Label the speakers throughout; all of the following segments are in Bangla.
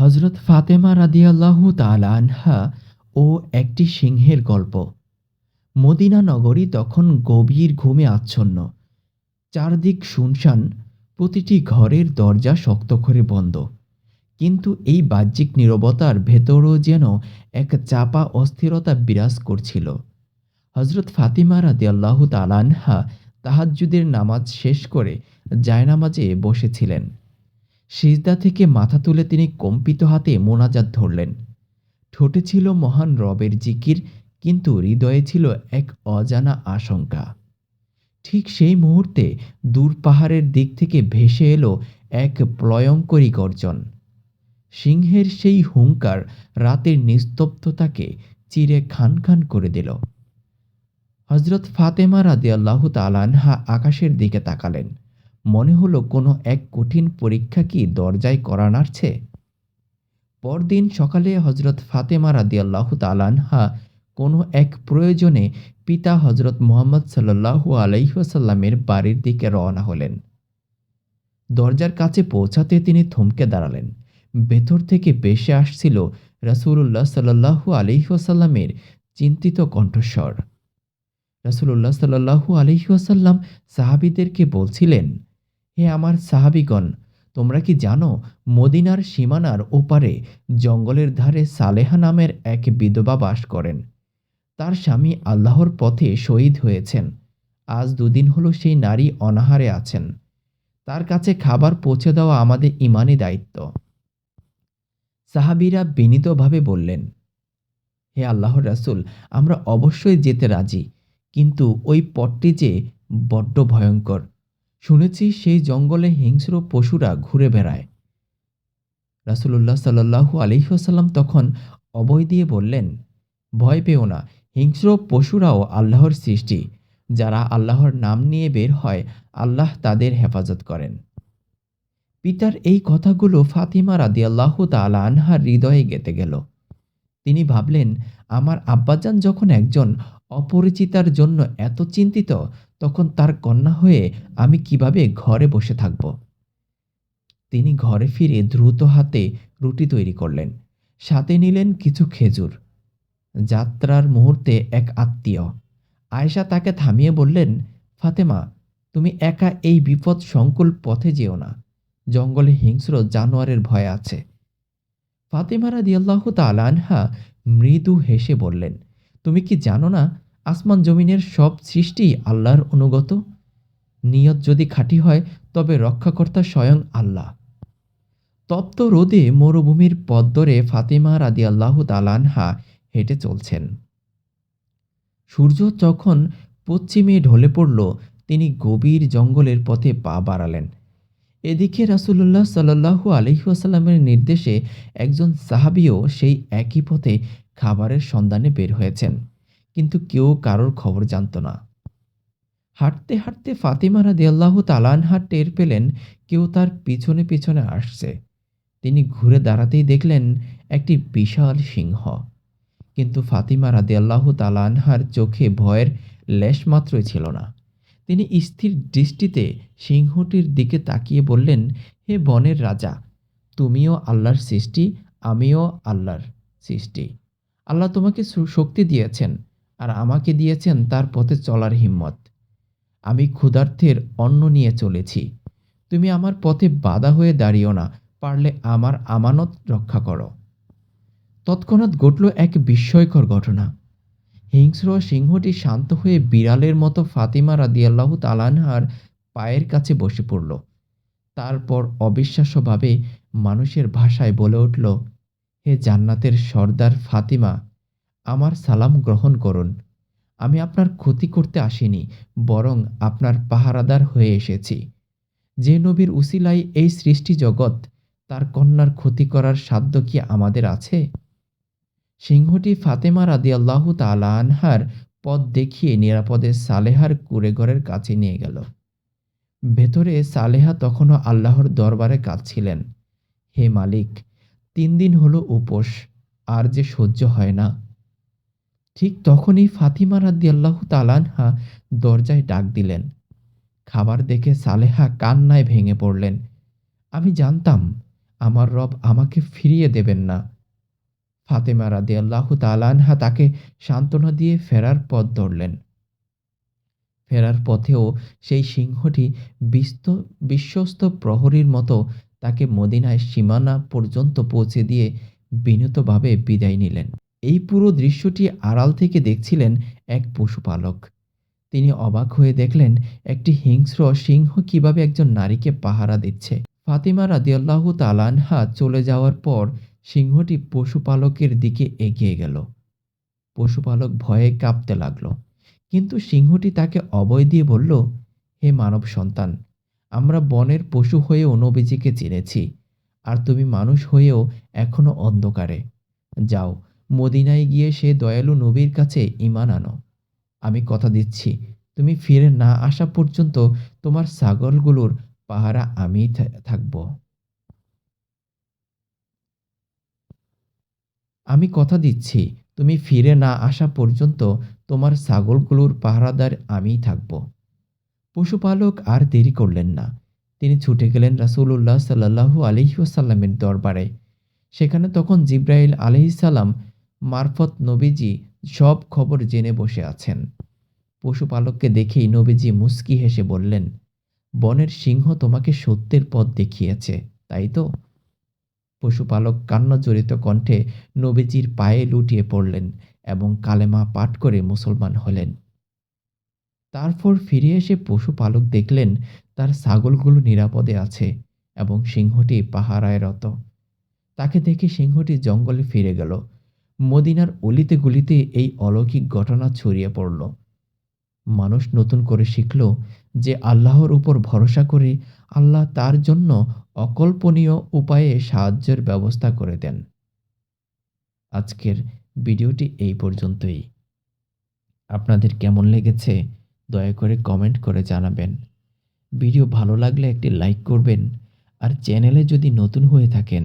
Speaker 1: হজরত ফাতেমা রাদিয়াল্লাহু তাআলা আনহা ও একটি সিংহের গল্প। মদিনা নগরী তখন গভীর ঘুমে আচ্ছন্ন। চারদিক শুনশান, প্রতিটি ঘরের দরজা শক্ত করে বন্ধ। কিন্তু এই বাহ্যিক নীরবতার ভেতরও যেন এক চাপা অস্থিরতা বিরাজ করছিল। হজরত ফাতিমা রাদিয়াল্লাহু তাআলা আনহা তাহাজ্জুদের নামাজ শেষ করে জায়নামাজে বসেছিলেন। সিজদা থেকে মাথা তুলে তিনি কম্পিত হাতে মোনাজাত ধরলেন। ঠোঁটে ছিল মহান রবের জিকির, কিন্তু হৃদয়ে ছিল এক অজানা আশঙ্কা। ঠিক সেই মুহূর্তে দূর পাহাড়ের দিক থেকে ভেসে এলো এক প্রয়ঙ্করী গর্জন। সিংহের সেই হুঙ্কার রাতের নিস্তব্ধতাকে চিরে খান খান করে দিল। হজরত ফাতেমা রাদিয়াল্লাহু তালানহা আকাশের দিকে তাকালেন। মনে হলো কোনো এক কঠিন পরীক্ষা কি দরজায় করা নাড়ছে? পরদিন সকালে হজরত ফাতেমা রাদিয়াল্লাহু তালানহা কোনো এক প্রয়োজনে পিতা হজরত মোহাম্মদ সাল্লাহু আলাইসাল্লামের বাড়ির দিকে রওনা হলেন। দরজার কাছে পৌঁছাতে তিনি থমকে দাঁড়ালেন। ভেতর থেকে বেশে আসছিল রাসূলুল্লাহ সাল্লাহু আলহিহাসাল্লামের চিন্তিত কণ্ঠস্বর। রাসূলুল্লাহ সাল্লাহু আলহিহাসাল্লাম সাহাবিদেরকে বলছিলেন হে আমার সাহাবিগণ, তোমরা কি জানো মদিনার সীমানার ওপারে জঙ্গলের ধারে সালেহা নামের এক বিধবা বাস করেন? তার স্বামী আল্লাহর পথে শহীদ হয়েছেন। আজ দুদিন হলো সেই নারী অনাহারে আছেন। তার কাছে খাবার পৌঁছে দেওয়া আমাদের ইমানি দায়িত্ব। সাহাবিরা বিনীতভাবে বললেন, হে আল্লাহর রাসুল, আমরা অবশ্যই যেতে রাজি, কিন্তু ওই পথটি যে বড্ড ভয়ঙ্কর। শুনেছি সেই জঙ্গলে হিংস্র পশুরা ঘুরে বেড়ায়। রাসূলুল্লাহ সাল্লাহু আলহিহাসাল্লাম তখন অবয় দিয়ে বললেন, ভয় পেও না, হিংস্র পশুরাও আল্লাহর সৃষ্টি। যারা আল্লাহর নাম নিয়ে বের হয়, আল্লাহ তাদের হেফাজত করেন। পিতার এই কথাগুলো ফাতিমা রাদিয়াল্লাহ তালা আনহার হৃদয়ে গেতে গেল। তিনি ভাবলেন, আমার আব্বাজান যখন একজন অপরিচিতার জন্য এত চিন্তিত, তখন তার কন্যা হয়ে আমি কীভাবে ঘরে বসে থাকব? তিনি ঘরে ফিরে দ্রুত হাতে রুটি তৈরি করলেন। সাথে নিলেন কিছু খেজুর। যাত্রার মুহূর্তে এক আত্মীয়। আয়েশা তাকে থামিয়ে বললেন, ফাতেমা, তুমি একা এই বিপদ সংকুল পথে যেও না। জঙ্গলে হিংস্র জানোয়ারের ভয় আছে। ফাতেমা রাদিয়াল্লাহ তালানহা মৃদু হেসে বললেন তুমি কি জানো না আসমান জমিনের সব সৃষ্টি আল্লাহর অনুগত? নিয়ত যদি খাঁটি হয়, তবে রক্ষাকর্তা স্বয়ং আল্লাহ। তপ্ত রোদে মরুভূমির পথ ধরে ফাতেমা রাদিয়াল্লাহ তালানহা হেঁটে চলছেন। সূর্য যখন পশ্চিমে ঢলে পড়ল, তিনি গভীর জঙ্গলের পথে পা বাড়ালেন। এদিকে রাসুলুল্লাহ সাল্লাহু আলহিহাসাল্লামের নির্দেশে একজন সাহাবিও সেই একই পথে খাবারের সন্ধানে বের হয়েছেন, কিন্তু কেউ কারোর খবর জানত না। হাঁটতে হাঁটতে ফাতিমারা দিয়াল্লাহ তালানহা টের পেলেন কেউ তার পিছনে পিছনে আসছে। তিনি ঘুরে দাঁড়াতেই দেখলেন একটি বিশাল সিংহ। কিন্তু ফাতিমা রাদিয়াল্লাহ তালানহার চোখে ভয়ের লেশমাত্রই ছিল না। তিনি স্থির দৃষ্টিতে সিংহটির দিকে তাকিয়ে বললেন, হে বনের রাজা, তুমিও আল্লাহর সৃষ্টি, আমিও আল্লাহর সৃষ্টি। আল্লাহ তোমাকে শক্তি দিয়েছেন আর আমাকে দিয়েছেন তার পথে চলার হিম্মত। আমি ক্ষুধার্থের অন্ন নিয়ে চলেছি। তুমি আমার পথে বাধা হয়ে দাঁড়িও না, পারলে আমার আমানত রক্ষা করো। তৎক্ষণাৎ ঘটল এক বিস্ময়কর ঘটনা। হিংস্র সিংহটি শান্ত হয়ে বিড়ালের মতো ফাতিমা রাদিয়াল্লাহু তালানহার পায়ের কাছে বসে পড়ল। তারপর অবিশ্বাস্যভাবে মানুষের ভাষায় বলে উঠল হে জান্নাতের সর্দার ফাতিমা, আমার সালাম গ্রহণ করুন। আমি আপনার ক্ষতি করতে আসিনি, বরং আপনার পাহারাদার হয়ে এসেছি। যে নবীর উসিলাই এই সৃষ্টি জগৎ, তার কন্যার ক্ষতি করার সাধ্য কি আমাদের আছে? সিংহটি ফাতেমা রাদিয়াল্লাহ তালা আনহার পথ দেখিয়ে নিরাপদে সালেহার কুড়েঘরের কাছে নিয়ে গেল। ভেতরে সালেহা তখনও আল্লাহর দরবারে কাঁদছিলেন। হে মালিক তিন দিন হলো উপোস, আর যে সহ্য হয় না। ঠিক তখনই ফাতিমা রাদিয়াল্লাহ তালানহা দরজায় ডাক দিলেন। খাবার দেখে সালেহা কান্নায় ভেঙে পড়লেন। আমি জানতাম, আমার রব আমাকে ফিরিয়ে দেবেন না। ফাতেমা রাদি আল্লাহ তালানহা তাকে সান্ত্বনা দিয়ে ফেরার পথ ধরলেন। ফেরার পথেও সেই সিংহটি বিস্ত, বিশ্বস্ত প্রহরীর মতো তাকে মদিনায় সীমানা পর্যন্ত পৌঁছে দিয়ে বিনীতভাবে বিদায় নিলেন। এই পুরো দৃশ্যটি আড়াল থেকে দেখছিলেন এক পশুপালক। তিনি অবাক হয়ে দেখলেন, একটি হিংস্র সিংহ কীভাবে একজন নারীকে পাহারা দিচ্ছে। ফাতিমা রাদিয়াল্লাহ তালানহা চলে যাওয়ার পর সিংহটি পশুপালকের দিকে এগিয়ে গেল। পশুপালক ভয়ে কাঁপতে লাগল। কিন্তু সিংহটি তাকে অবয় দিয়ে বলল, হে মানব সন্তান আমরা বনের পশু হয়েও নবীজিকে চিনেছি, আর তুমি মানুষ হয়েও এখনও অন্ধকারে। যাও, মদিনায় গিয়ে সে দয়ালু নবীর কাছে ইমান আনো। আমি কথা দিচ্ছি, তুমি ফিরে না আসা পর্যন্ত তোমার ছাগলগুলোর পাহারা আমি থাকব। আমি কথা দিচ্ছি, তুমি ফিরে না আসা পর্যন্ত তোমার ছাগলগুলোর পাহারাদার আমিই থাকব। পশুপালক আর দেরি করলেন না। তিনি ছুটে গেলেন রাসুল্লাহ সাল্লাহু আলহিউসাল্লামের দরবারে। সেখানে তখন জিব্রাইল আলহিসাল্লাম মারফত নবীজি সব খবর জেনে বসে আছেন। পশুপালককে দেখেই নবীজি মুস্কি হেসে বললেন, বনের সিংহ তোমাকে সত্যের পথ দেখিয়েছে, তাই তো? পশুপালক কান্নাজড়িত কণ্ঠে নবীজির পায়ে লুটিয়ে পড়লেন এবং কালেমা পাঠ করে মুসলমান হলেন। তারপর ফিরে এসে পশুপালক দেখলেন তার ছাগলগুলো নিরাপদে আছে এবং সিংহটি পাহারায় রত। তাকে দেখে সিংহটি জঙ্গলে ফিরে গেল। মদিনার অলিতে গলিতে এই অলৌকিক ঘটনা ছড়িয়ে পড়ল। মানুষ নতুন করে শিখল যে আল্লাহর উপর ভরসা করে আল্লাহ তার জন্য অকল্পনীয় উপায়ে সাহায্যের ব্যবস্থা করে দেন। আজকের ভিডিওটি এই পর্যন্তই। আপনাদের কেমন লেগেছে? দয়া করে কমেন্ট করে জানাবেন। ভিডিও ভালো লাগলে একটি লাইক করবেন আর চ্যানেলে যদি নতুন হয়ে থাকেন,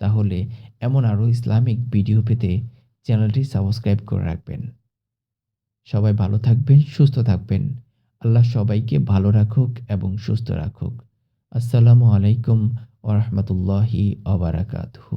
Speaker 1: তাহলে এমন আরও ইসলামিক ভিডিও পেতে চ্যানেলটি সাবস্ক্রাইব করে রাখবেন। সবাই ভালো থাকবেন, সুস্থ থাকবেন। আল্লাহ সবাইকে ভালো রাখুক এবং সুস্থ রাখুক। আসসালামু আলাইকুম ওরহমতুল্লাহি আবরাকাতহু